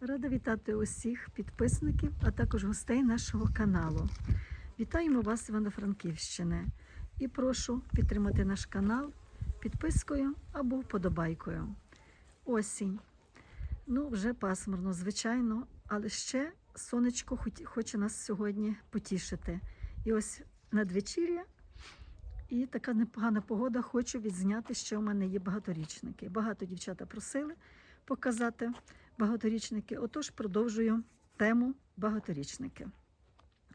Рада вітати усіх підписників, а також гостей нашого каналу. Вітаємо вас Івано-Франківщини і прошу підтримати наш канал підпискою або вподобайкою. Осінь. Ну, вже пасмурно, звичайно, але ще сонечко хоче нас сьогодні потішити. І ось надвечір'я і така непогана погода. Хочу відзняти, що у мене є багаторічники. Багато дівчата просили показати багаторічники. Отож, продовжую тему багаторічники.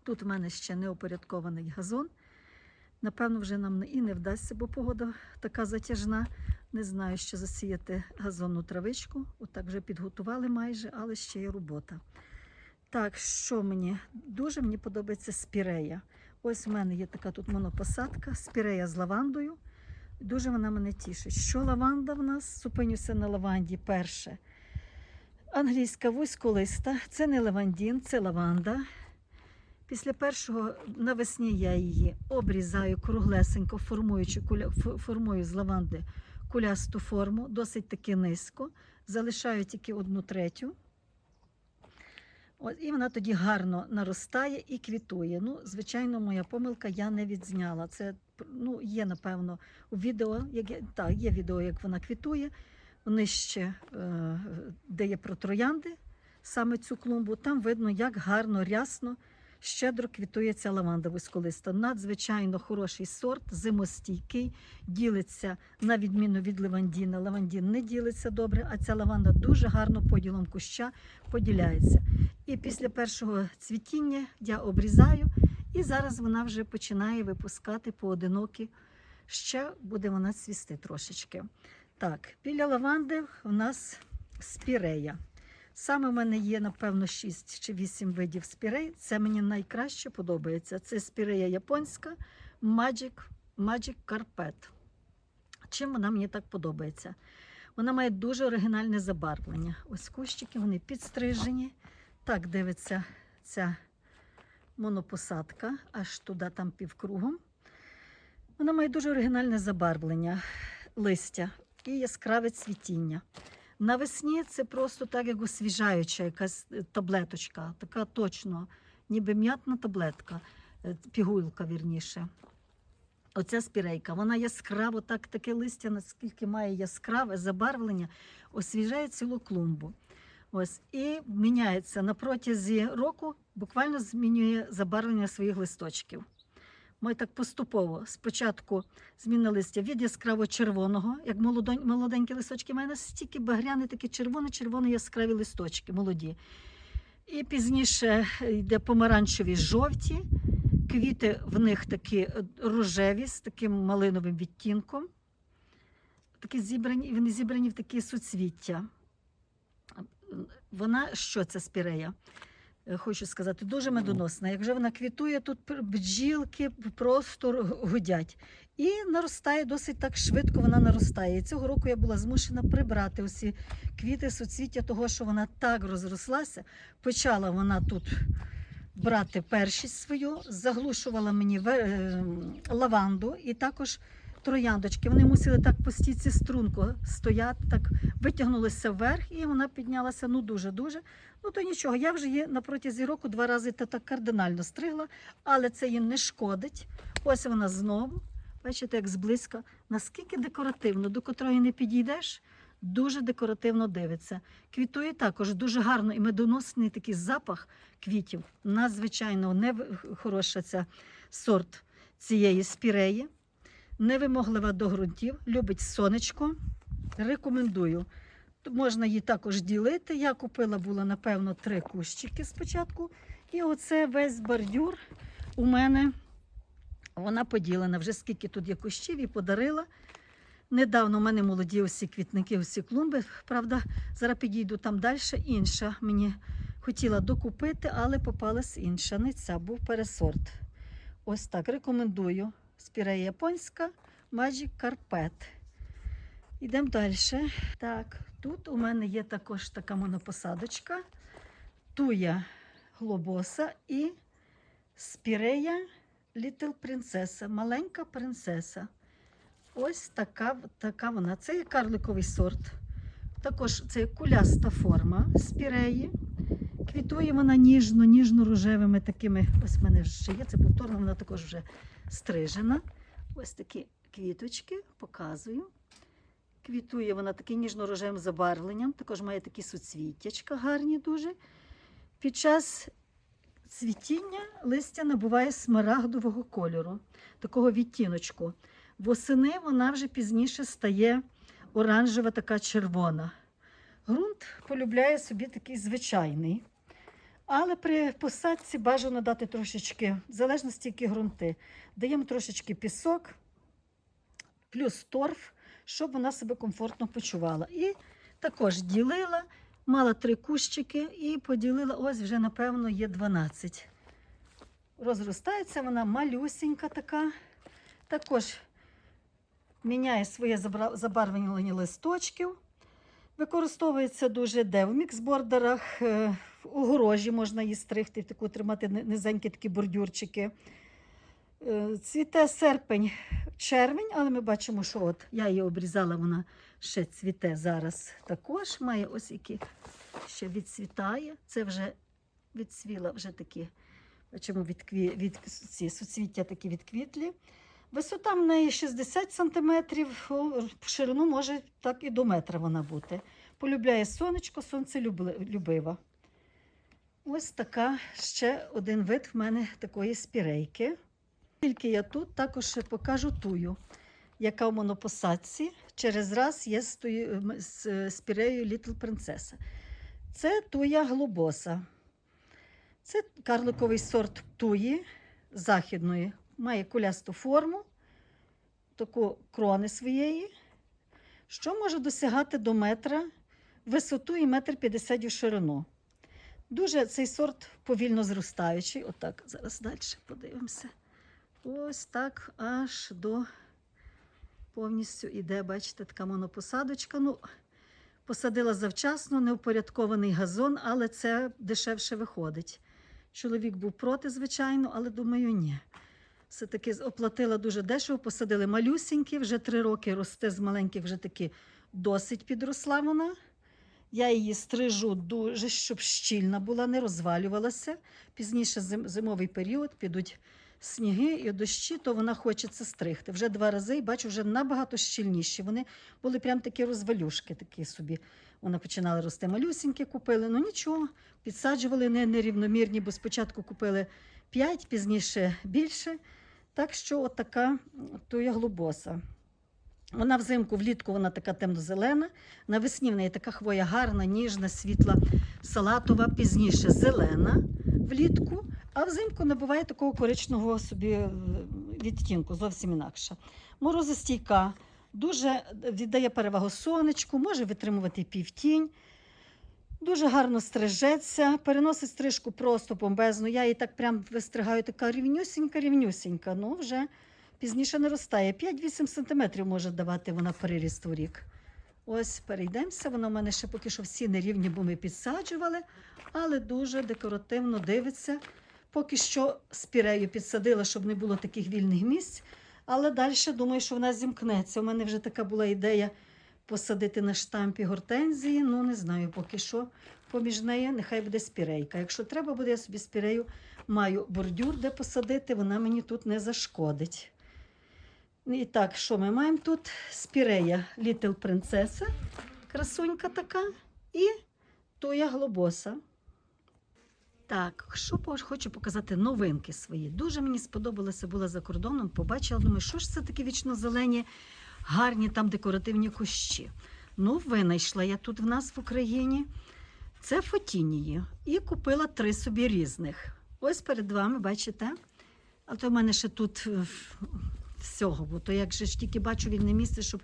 Тут в мене ще не упорядкований газон. Напевно, вже нам і не вдасться, бо погода така затяжна. Не знаю, що засіяти газонну травичку. Отак вже підготували майже, але ще є робота. Так, що мені? Дуже мені подобається спірея. Ось в мене є така тут монопосадка, спірея з лавандою. Дуже вона мене тішить. Що лаванда в нас? Зупинюся на лаванді перше. Англійська вузьколиста, це не лавандін, це лаванда. Після першого навесні я її обрізаю круглесенько, формуючи формую з лаванди кулясту форму, досить таки низько. Залишаю тільки одну третю. От, і вона тоді гарно наростає і квітує. Ну, звичайно, моя помилка я не відзняла. Це ну, є, напевно, у відео, як так, є відео, як вона квітує. Нижче, е, де є про троянди, саме цю клумбу, там видно, як гарно, рясно, щедро квітує ця лаванда висколиста. Надзвичайно хороший сорт, зимостійкий, ділиться на відміну від лавандіна. Лавандін не ділиться добре, а ця лаванда дуже гарно поділом куща поділяється. І після першого цвітіння я обрізаю, і зараз вона вже починає випускати поодинокі. Ще буде вона цвісти трошечки. Так, біля лаванди у нас спірея. Саме в мене є, напевно, 6 чи 8 видів спірей. Це мені найкраще подобається. Це спірея японська Magic, Magic Carpet. Чим вона мені так подобається? Вона має дуже оригінальне забарвлення. Ось кущики, вони підстрижені. Так дивиться ця монопосадка, аж туди там півкругом. Вона має дуже оригінальне забарвлення листя і яскраве цвітіння. Навесні це просто так, як освіжаюча якась е, таблеточка, така точно, ніби м'ятна таблетка, е, пігулка вірніше. Оця спірейка, вона яскраво, так, таке листя, наскільки має яскраве забарвлення, освіжає цілу клумбу. Ось, і міняється на протязі року, буквально змінює забарвлення своїх листочків. Ми так поступово спочатку зміна листя від яскраво червоного, як молоденькі листочки, в мене стільки багряні, такі червоно-червоні яскраві листочки, молоді. І пізніше йде помаранчеві жовті, квіти в них такі е, рожеві з таким малиновим відтінком. Такі зібрані, вони зібрані в такі суцвіття. Вона що це спірея? Е, Хочу сказати, дуже медоносна. Як вже вона квітує, тут бджілки просто гудять. І наростає досить так швидко вона наростає. І цього року я була змушена прибрати усі квіти суцвіття того, що вона так розрослася. Почала вона тут брати першість свою, заглушувала мені ве- е, лаванду і також трояндочки. Вони мусили так по стійці струнко стояти, так витягнулися вверх, і вона піднялася ну дуже-дуже. Ну то нічого, я вже її на протязі року два рази та так кардинально стригла, але це їм не шкодить. Ось вона знову. Бачите, як зблизька, наскільки декоративно, до котрої не підійдеш, дуже декоративно дивиться. Квітує також дуже гарно і медоносний такий запах квітів. Надзвичайно не хороша ця сорт цієї спіреї. Невимоглива до ґрунтів, любить сонечко. Рекомендую. Можна її також ділити. Я купила була, напевно, три кущики спочатку. І оце весь бордюр у мене вона поділена. Вже скільки тут є кущів і подарила. Недавно у мене молоді усі квітники, усі клумби. Правда, зараз підійду там далі. Інша мені хотіла докупити, але попалась інша. Не ця був пересорт. Ось так рекомендую. Спірея японська Magic Carpet. Йдемо далі. Так, тут у мене є також така монопосадочка. Туя глобоса і спірея Little Princess, маленька принцеса. Ось така, така вона. Це є карликовий сорт. Також це куляста форма спіреї. Квітує вона ніжно, ніжно-рожевими такими. Ось в мене ще є, це повторно, вона також вже стрижена. Ось такі квіточки, показую. Квітує вона таким ніжно-рожевим забарвленням, також має такі суцвіттячка гарні дуже. Під час цвітіння листя набуває смарагдового кольору, такого відтіночку. Восени вона вже пізніше стає оранжева, така червона. Грунт полюбляє собі такий звичайний. Але при посадці бажано дати трошечки, в залежності, які ґрунти. Даємо трошечки пісок, плюс торф, щоб вона себе комфортно почувала. І також ділила, мала три кущики і поділила, ось вже, напевно, є 12. Розростається вона малюсенька така. Також міняє своє забарвлення листочків. Використовується дуже де в міксбордерах, е, огорожі можна її стригти, таку тримати низенькі такі бордюрчики. Е, Цвіте серпень, червень, але ми бачимо, що от я її обрізала, вона ще цвіте зараз також. Має ось які ще відцвітає. Це вже відцвіла вже такі, бачимо, відкві, від, ці суцвіття такі відквітлі. Висота в неї 60 см, в ширину може так і до метра вона бути. Полюбляє сонечко, сонце любива. Ось така ще один вид в мене такої спірейки. Тільки я тут також покажу тую, яка в монопосадці через раз є з, тою, з е, спіреєю Little Princess. Це туя глобоса. Це карликовий сорт туї західної. Має кулясту форму, таку крони своєї, що може досягати до метра висоту і метр 50 у ширину. Дуже цей сорт повільно зростаючий. Отак, зараз далі подивимося. Ось так аж до повністю іде, бачите, така монопосадочка. Ну, посадила завчасно, неупорядкований газон, але це дешевше виходить. Чоловік був проти, звичайно, але думаю, ні. Все-таки оплатила дуже дешево, посадили малюсінькі, вже три роки росте з маленьких, вже таки досить підросла вона. Я її стрижу дуже, щоб щільна була, не розвалювалася. Пізніше зим, зимовий період підуть сніги і дощі, то вона хочеться стригти. Вже два рази і бачу, вже набагато щільніші. Вони були прям такі розвалюшки, такі собі. Вона починала рости малюсінькі, купили. Ну нічого, підсаджували не, нерівномірні, бо спочатку купили 5, пізніше більше. Так що от така туя глобоса. Вона взимку, влітку вона така темно-зелена. Навесні в неї така хвоя гарна, ніжна, світла, салатова, пізніше зелена влітку, а взимку набуває такого коричневого собі е, відтінку, зовсім інакша. Морозостійка, дуже віддає перевагу сонечку, може витримувати півтінь. Дуже гарно стрижеться, переносить стрижку просто бомбезно. Я її так прям вистригаю, така рівнюсінька, рівнюсінька. Ну, вже пізніше не ростає. 5-8 см може давати вона переріст у рік. Ось перейдемося. Вона в мене ще поки що всі нерівні, бо ми підсаджували, але дуже декоративно дивиться. Поки що спірею підсадила, щоб не було таких вільних місць. Але далі думаю, що вона зімкнеться. У мене вже така була ідея посадити на штампі гортензії. Ну, не знаю, поки що поміж нею нехай буде спірейка. Якщо треба буде, я собі спірею маю бордюр, де посадити, вона мені тут не зашкодить. І так, що ми маємо тут? Спірея Little Princess, красунька така, і туя глобоса. Так, що хочу показати новинки свої. Дуже мені сподобалося, була за кордоном, побачила, думаю, що ж це такі вічно-зелені, гарні там декоративні кущі. Ну, винайшла я тут в нас в Україні. Це фотінії. І купила три собі різних. Ось перед вами, бачите? А то в мене ще тут е, всього, бо то як же ж тільки бачу вільне місце, щоб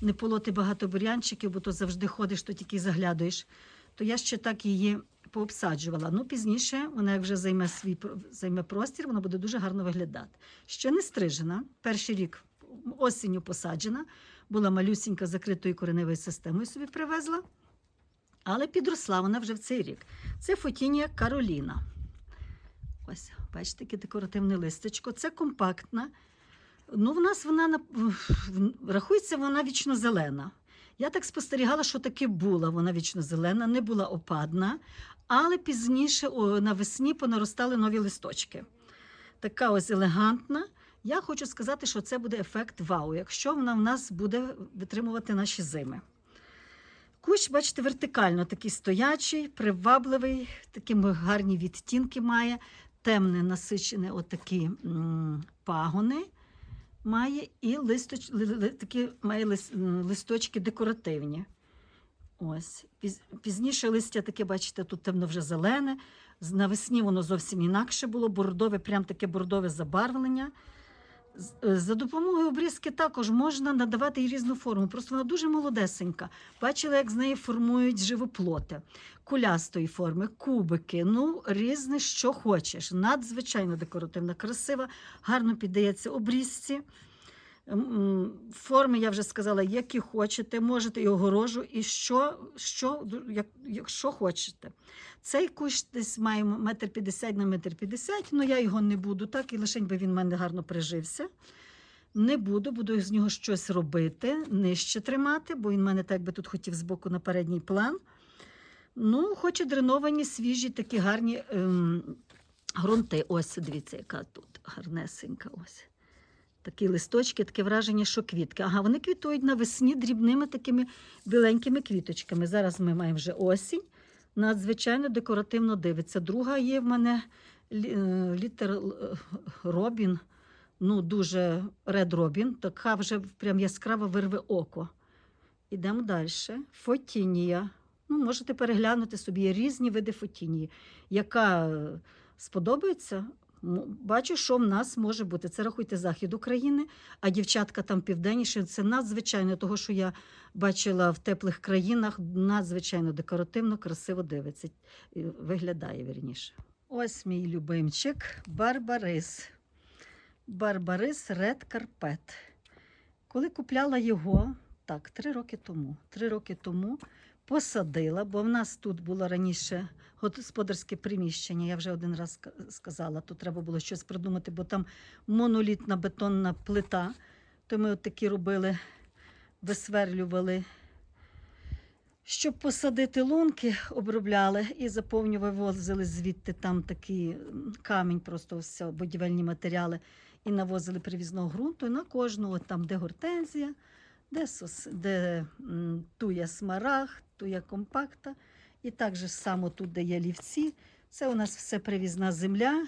не полоти багато бурянчиків, бо то завжди ходиш, то тільки заглядаєш. То я ще так її пообсаджувала. Ну, пізніше вона як вже займе свій займе простір, вона буде дуже гарно виглядати. Ще не стрижена. Перший рік осінню посаджена, була малюсінька закритою кореневою системою собі привезла. Але підросла вона вже в цей рік. Це фотінія Кароліна. Ось, бачите, таке декоративне листечко. Це компактна. Ну, в нас вона рахується вона вічно зелена. Я так спостерігала, що таки була вона вічно зелена, не була опадна, але пізніше навесні понаростали нові листочки. Така ось елегантна. Я хочу сказати, що це буде ефект вау, якщо вона в нас буде витримувати наші зими. Кущ, бачите, вертикально такий стоячий, привабливий, такі гарні відтінки має, темне, насичене, отакі м, пагони має, і листоч, ли- ли- такі має лис- листочки декоративні. Ось. Піз- Пізніше листя таке, бачите, тут темно вже зелене. Навесні воно зовсім інакше було, бордове, прям таке бордове забарвлення. Е, За допомогою обрізки також можна надавати їй різну форму. Просто вона дуже молодесенька. Бачила, як з неї формують живоплоти, кулястої форми, кубики. Ну, різне, що хочеш. Надзвичайно декоративна, красива, гарно піддається обрізці. Форми, я вже сказала, які хочете, можете і огорожу, і що, що як, якщо хочете. Цей кущ десь має метр п'ятдесят на метр п'ятдесят, але я його не буду так, і лише би він в мене гарно прижився. Не буду, буду з нього щось робити, нижче тримати, бо він в мене так би тут хотів збоку на передній план. Ну, хочу дреновані, свіжі, такі гарні ем, ґрунти. Ось, дивіться, яка тут гарнесенька. Ось. Такі листочки, таке враження, що квітки. Ага, вони квітують навесні дрібними такими біленькими квіточками. Зараз ми маємо вже осінь. Надзвичайно декоративно дивиться. Друга є в мене е, літер Робін. Ну, дуже Ред Робін. Така вже прям яскраво вирве око. Ідемо далі. Фотінія. Ну, можете переглянути собі різні види фотінії. Яка е, сподобається, бачу, що в нас може бути. Це рахуйте захід України, а дівчатка там південніше. Це надзвичайно того, що я бачила в теплих країнах, надзвичайно декоративно, красиво дивиться. Виглядає вірніше. Ось мій любимчик Барбарис. Барбарис Ред Карпет. Коли купляла його, так, три роки тому. Три роки тому посадила, бо в нас тут було раніше господарське приміщення. Я вже один раз сказала, тут треба було щось придумати, бо там монолітна бетонна плита. То ми от такі робили, висверлювали. Щоб посадити лунки, обробляли і заповнювали, вивозили звідти там такий камінь, просто все, будівельні матеріали, і навозили привізного ґрунту. На кожну, от там, де гортензія, де, сос, де м, туя смарагд, туя компакта. І так же само тут, де є лівці. Це у нас все привізна земля.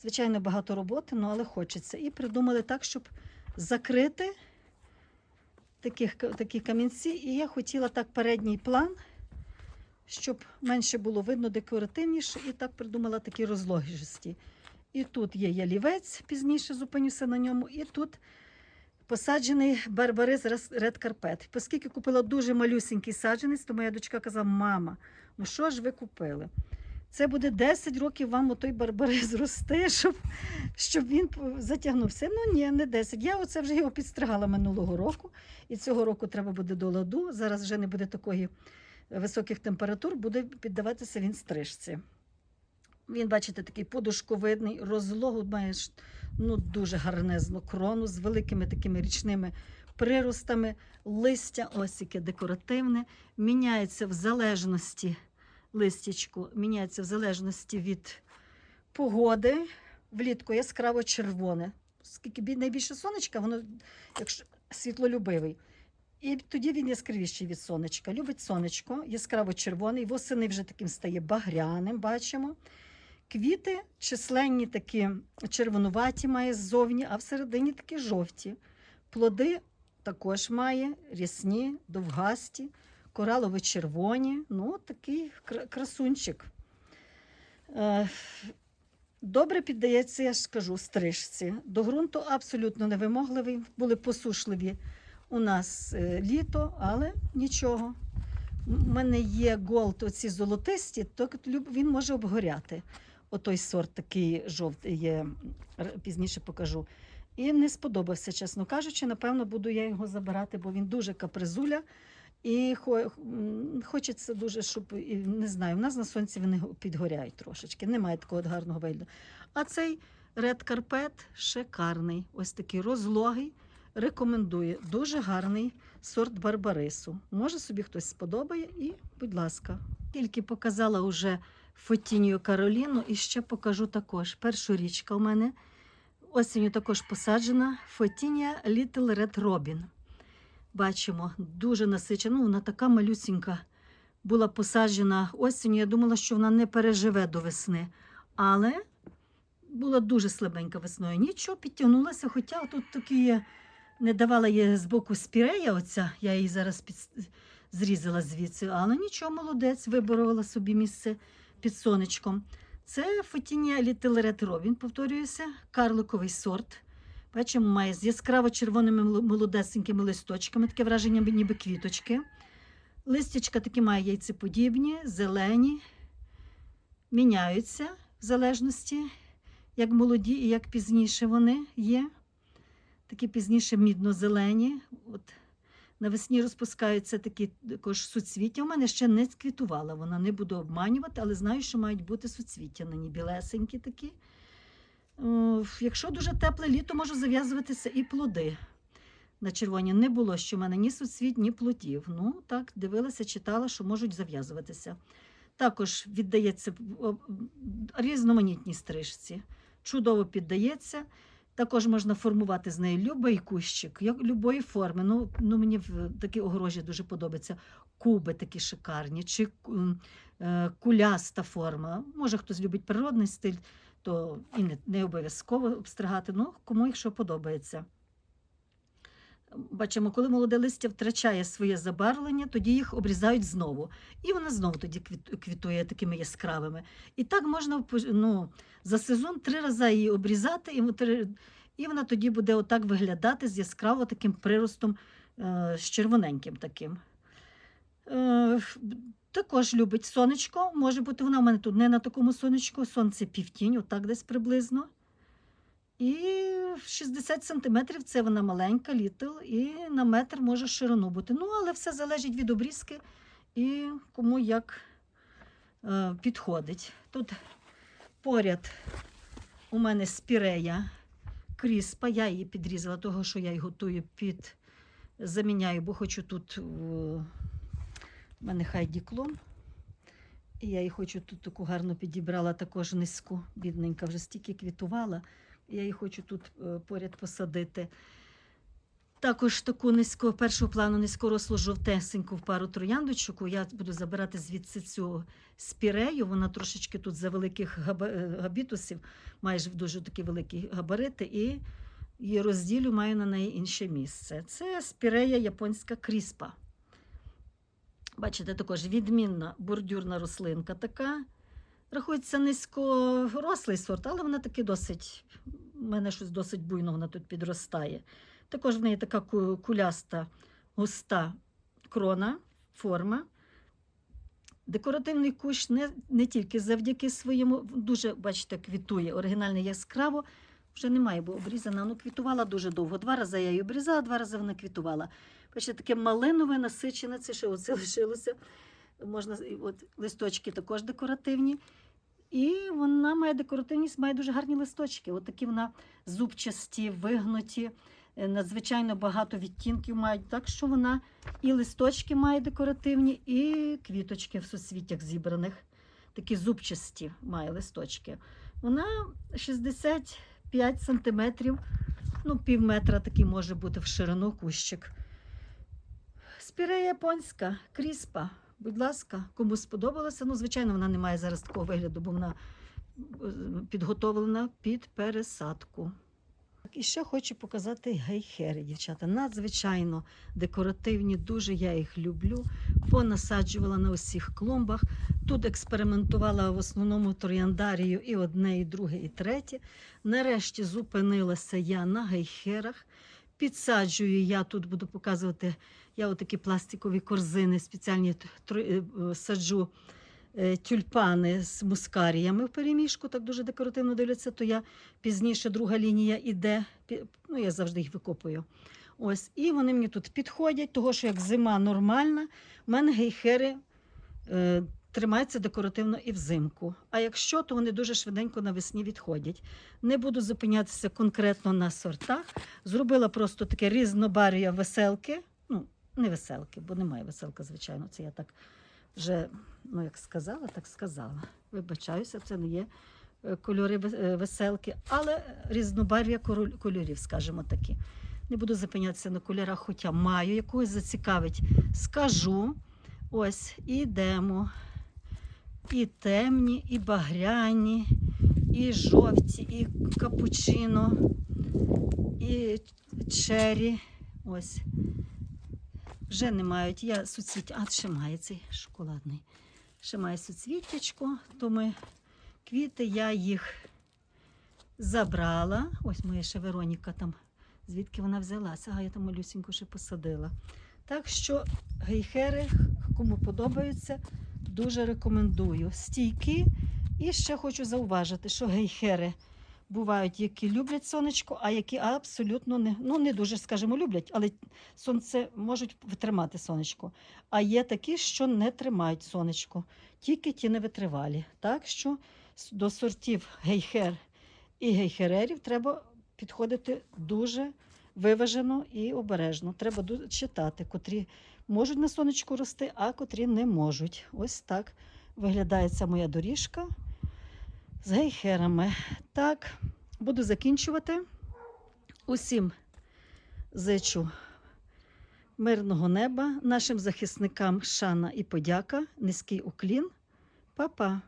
Звичайно, багато роботи, ну, але хочеться. І придумали так, щоб закрити таких, такі камінці. І я хотіла так передній план, щоб менше було видно, декоративніше. І так придумала такі розлогісті. І тут є ялівець, пізніше зупинюся на ньому. І тут посаджений барбарис Ред Карпет. Оскільки купила дуже малюсенький саджанець, то моя дочка казала: мама, ну що ж ви купили? Це буде 10 років вам отой барбарис рости, щоб, щоб він затягнувся. Ну ні, не 10. Я оце вже його підстригала минулого року, і цього року треба буде до ладу. Зараз вже не буде такої високих температур, буде піддаватися він стрижці. Він, бачите, такий подушковидний, розлогу має ну, дуже гарнезну крону з великими такими річними приростами, листя, ось яке декоративне, міняється в залежності листячку, міняється в залежності від погоди. Влітку яскраво червоне. Скільки найбільше сонечка, воно якщо світлолюбивий. І тоді він яскравіший від сонечка. Любить сонечко, яскраво червоний, восени вже таким стає багряним, бачимо. Квіти численні такі червонуваті має ззовні, а всередині такі жовті. Плоди також має рясні, довгасті, коралово-червоні. Ну, такий красунчик. Е, Добре піддається, я ж кажу, стрижці. До ґрунту абсолютно невимогливий. Були посушливі у нас е, літо, але нічого. У мене є голд, оці золотисті, то він може обгоряти. Отой сорт такий жовтий є, пізніше покажу. І не сподобався, чесно кажучи. Напевно, буду я його забирати, бо він дуже капризуля. І хочеться дуже, щоб не знаю, в нас на сонці вони підгоряють трошечки. Немає такого гарного вигляду. А цей ред карпет шикарний. Ось такий розлогий, Рекомендую. Дуже гарний сорт барбарису. Може собі хтось сподобає і, будь ласка. Тільки показала вже Фотінію Кароліну і ще покажу також. Першу річка у мене осінню також посаджена Фотінія Little Red Robin. Бачимо, дуже насичена. Ну, вона така малюсінька. Була посаджена осінню. Я думала, що вона не переживе до весни. Але була дуже слабенька весною. Нічого, підтягнулася, хоча тут такі є, не давала їй з боку спірея, оця, я її зараз під, зрізала звідси, але нічого, молодець, виборола собі місце під сонечком. Це Red Robin, повторююся, карликовий сорт. Бачимо, має з яскраво червоними молодесенькими листочками, таке враження, ніби квіточки. Листячка такі має яйцеподібні, зелені, міняються в залежності, як молоді і як пізніше вони є. Такі пізніше мідно-зелені. От навесні розпускаються такі також суцвіття. У мене ще не квітувала вона, не буду обманювати, але знаю, що мають бути суцвіття на ній білесенькі такі. Якщо дуже тепле літо, можуть зав'язуватися і плоди. На червоні не було, що в мене ні суцвіт, ні плодів. Ну, так, дивилася, читала, що можуть зав'язуватися. Також віддається різноманітній стрижці. Чудово піддається. Також можна формувати з неї любий кущик, як любої форми. Ну, ну мені в такі огорожі дуже подобаються. Куби такі шикарні, чи е, куляста форма. Може, хтось любить природний стиль, то і не, не обов'язково обстригати. Ну, кому якщо подобається. Бачимо, коли молоде листя втрачає своє забарвлення, тоді їх обрізають знову. І вона знову тоді квітує такими яскравими. І так можна ну, за сезон три рази її обрізати, і, і вона тоді буде отак виглядати з яскраво таким приростом, е, з червоненьким таким. Е, також любить сонечко. Може бути, вона в мене тут не на такому сонечку, сонце півтінь, отак десь приблизно. І 60 сантиметрів це вона маленька, літл, і на метр може ширину бути. Ну, але все залежить від обрізки і кому як е, підходить. Тут поряд у мене спірея кріспа. Я її підрізала, того, що я її готую під заміняю, бо хочу тут у мене хайді клон. І я її хочу тут таку гарно підібрала, також низьку, бідненька, вже стільки квітувала. Я її хочу тут е, поряд посадити. Також таку низько, першого плану низькорослу жовтесеньку в пару трояндочок. Я буду забирати звідси цю спірею. Вона трошечки тут за великих е, габітусів, майже дуже такі великі габарити, і її розділю маю на неї інше місце. Це спірея японська кріспа. Бачите, також відмінна бордюрна рослинка така. Рахується низькорослий сорт, але вона таки досить, у мене щось досить буйно вона тут підростає. Також в неї така куляста, густа крона, форма. Декоративний кущ не, не тільки завдяки своєму, дуже, бачите, квітує оригінальне яскраво. Вже немає, бо обрізана. Ну, квітувала дуже довго. Два рази я її обрізала, два рази вона квітувала. Бачите, таке малинове, насичене, це ще оце лишилося. Можна, от, листочки також декоративні. І вона має декоративність, має дуже гарні листочки. От такі вона зубчасті, вигнуті, е, надзвичайно багато відтінків мають. Так що вона і листочки має декоративні, і квіточки в суцвіттях зібраних. Такі зубчасті має листочки. Вона 65 сантиметрів, ну, пів метра такий може бути в ширину кущик. Спірея японська, кріспа. Будь ласка, кому сподобалося. Ну, звичайно, вона не має зараз такого вигляду, бо вона е, підготовлена під пересадку. І ще хочу показати гейхери, дівчата. Надзвичайно декоративні, дуже я їх люблю. Понасаджувала на усіх клумбах. Тут експериментувала в основному трояндарію і одне, і друге, і третє. Нарешті зупинилася я на гейхерах. Підсаджую я тут буду показувати. Я отакі пластикові корзини спеціальні е, саджу е, тюльпани з мускаріями в переміжку, так дуже декоративно дивляться, то я пізніше друга лінія іде. Ну, я завжди їх викопую. Ось, і вони мені тут підходять, того що як зима нормальна, в мене гейхери е, тримаються декоративно і взимку. А якщо, то вони дуже швиденько навесні відходять. Не буду зупинятися конкретно на сортах. Зробила просто таке різнобар'я веселки. Не веселки, бо немає веселка, звичайно. Це я так вже, ну як сказала, так сказала. Вибачаюся, це не є е, кольори е, веселки, але різнобар'я король- кольорів, скажімо такі. Не буду зупинятися на кольорах, хоча маю якогось зацікавить, скажу. Ось, і йдемо. І темні, і багряні, і жовті, і капучино, і чері. Ось. Вже не мають. Я суцвіття. А, ще має цей шоколадний. Ще має суцвіттячко, то ми квіти, я їх забрала. Ось моя ще Вероніка там, звідки вона взялася. А я там малюсіньку ще посадила. Так що гейхери, кому подобаються, дуже рекомендую. Стійкі. І ще хочу зауважити, що гейхери бувають, які люблять сонечко, а які абсолютно не, ну, не дуже, скажімо, люблять, але сонце можуть витримати сонечко. А є такі, що не тримають сонечко, тільки ті невитривалі. Так що до сортів гейхер і гейхерерів треба підходити дуже виважено і обережно. Треба читати, котрі можуть на сонечку рости, а котрі не можуть. Ось так виглядає ця моя доріжка з гейхерами. Так, буду закінчувати. Усім зичу мирного неба, нашим захисникам шана і подяка, низький уклін. Па-па!